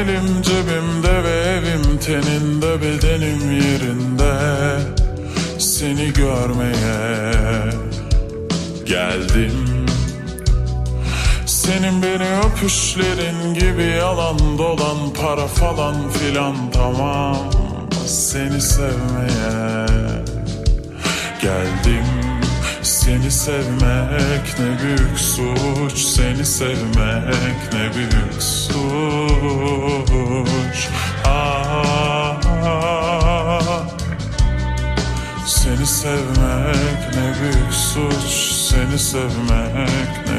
Elim cebimde ve evim teninde bedenim yerinde. Seni görmeye geldim. Senin beni öpüşlerin gibi yalan dolan para falan filan tamam. Seni sevmeye geldim Seni sevmek ne büyük suç Seni sevmek ne büyük suç. Ah, Seni sevmek ne büyük suç Seni sevmek ne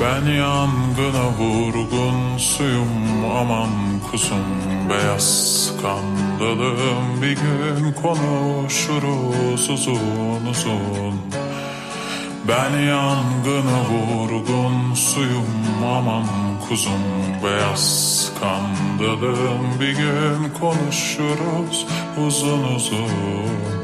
Ben yangına vurgun suyum aman kusum beyaz skandalım bir gün konuşuruz uzun uzun. Ben yangına vurgun suyum aman kuzum beyaz skandalım bir gün konuşuruz uzun uzun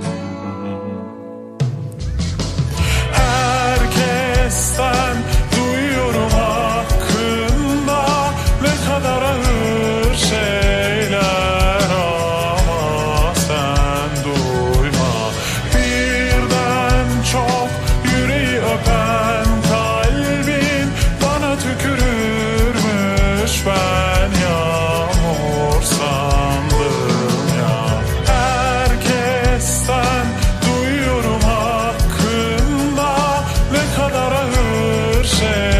yourself.